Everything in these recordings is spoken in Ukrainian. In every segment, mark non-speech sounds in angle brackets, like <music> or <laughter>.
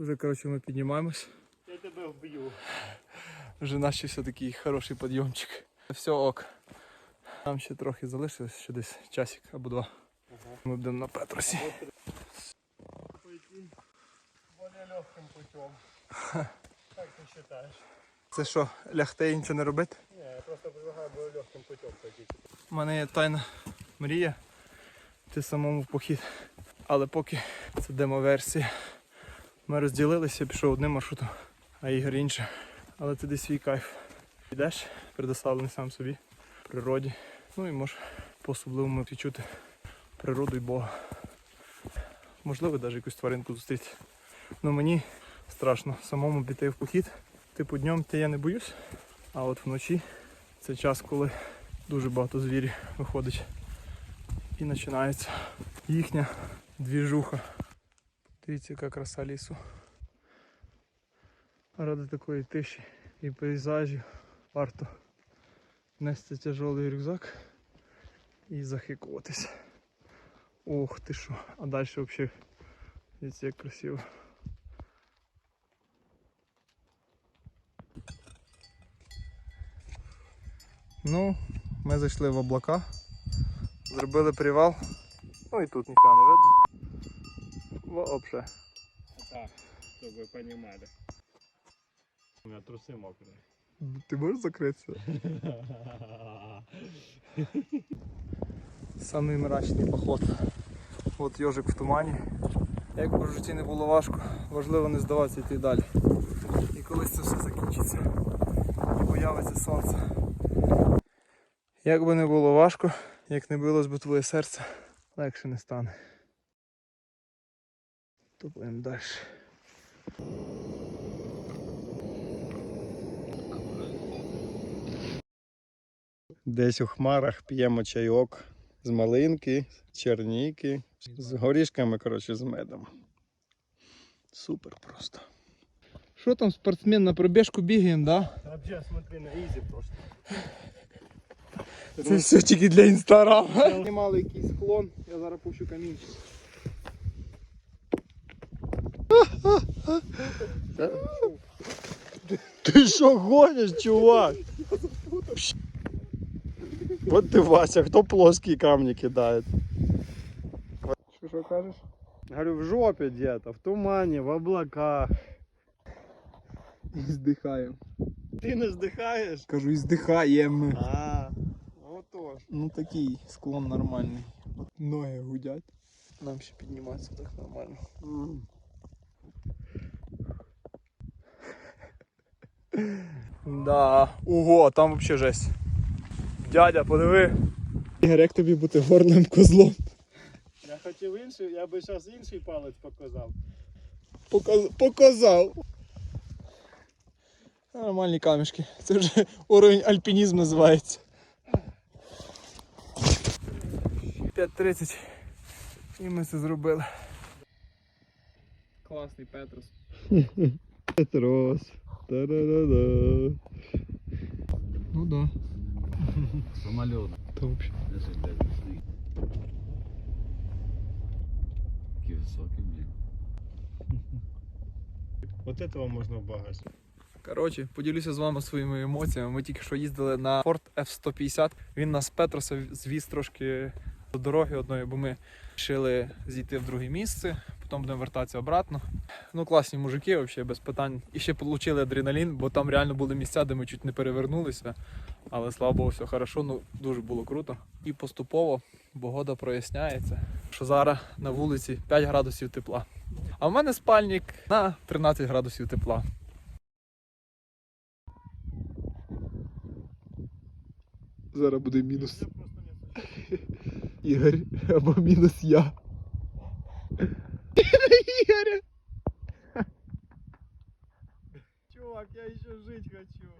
Вже коротше ми піднімаємось. Я тебе вб'ю. Вже наш все такий хороший підйомчик. Все ок. Нам ще трохи залишилось, ще десь часик або два. Ми будемо на Петросі. Пойти более легким путем. <laughs> Как ты считаешь? Це що, лягти і нічого не робити? Не, я просто предлагаю более легким путем пойти. У мене є тайна мрія. Ти самому в похід. Але поки це демо-версія. Ми розділилися, пішов одним маршрутом, а Ігор іншим. Але це десь свій кайф. Йдеш, предоставлений сам собі, природі. Ну і можеш по-особливому відчути природу і Бога. Можливо, навіть якусь тваринку зустріти. Ну мені страшно самому піти в похід. Типу днем я не боюсь, а от вночі це час, коли дуже багато звірів виходить. І починається їхня двіжуха. Дивіться, яка краса лісу. Ради такої тиші і пейзажів варто нести тяжелий рюкзак і захикуватися. Ох ти що, а далі взагалі дивіться як красиво. Ну, ми зайшли в облака, зробили привал. Ну і тут ніфіга не видно Вообще. Так, чтобы вы понимали. У меня трусы мокрые. Ти можеш закритися? Самий мрачний поход. От йожик в тумані. Як би в житті не було важко, важливо не здаватися йти далі. І колись це все закінчиться. І появиться сонце. Як би не було важко, як не билось би твоє серце, легше не стане. Тупаємо далі. Десь у хмарах п'ємо чайок з малинки, з черніки, з горішками, коротше, з медом. Супер просто. Що там спортсмен на пробіжку бігаємо, да? Вообще, смотри на изи просто. Це все тільки для інстаграму. Знімали якийсь склон, я зараз пущу камінчик. Ти що гониш, чувак? От ти Вася, хто плоскі камні кидає? Що що кажеш? Говорю, в жопі где-то, в тумані, в облаках. І здихаємо. Ти не здихаєш? Кажу, і здихаємо. А, отож. Ну такий склон нормальний. От ноги гудять. Нам ще підніматися так нормально. Да. Ого, там взагалі жесть. Дядя, подиви. Ігор, як тобі бути горним козлом? Я хотів інший, я би зараз інший палець показав. Показ... Показав. Нормальні камішки. Це вже уровень альпінізму називається. 5.30. І ми це зробили. Класний Петрос. Петрос. Та-да-да-да. Ну да. Самолет. Та вообще. Даже пошли. Такие высокие, блин. Вот этого можна в багажник. Коротше, поділюся з вами своїми емоціями. Ми тільки що їздили на Ford F-150. Він нас Петроса звіз трошки до дороги одної, бо ми вирішили зійти в друге місце, потім будемо вертатися обратно. Ну, класні мужики, взагалі, без питань. І ще отримали адреналін, бо там реально були місця, де ми чуть не перевернулися. Але слава Богу, все хорошо, ну дуже було круто. І поступово погода проясняється, що зараз на вулиці 5 градусів тепла. А в мене спальник на 13 градусів тепла. Зараз буде мінус Ігор або мінус я. Жить хочу.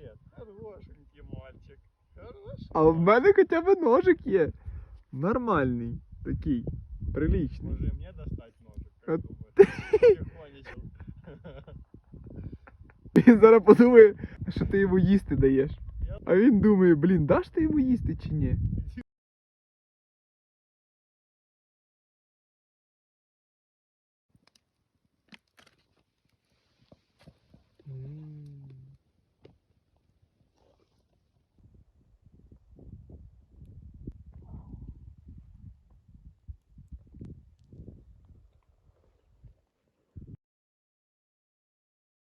Нет, хорошенький мальчик. Хороший. А в мене хоча б ножик є. Нормальний. Такий. Приличний. Може мне достать ножик, как думаешь? <laughs> Він зараз подумає, що ти йому їсти даєш. А він думає, блін, даш ти йому їсти чи ні? Mm.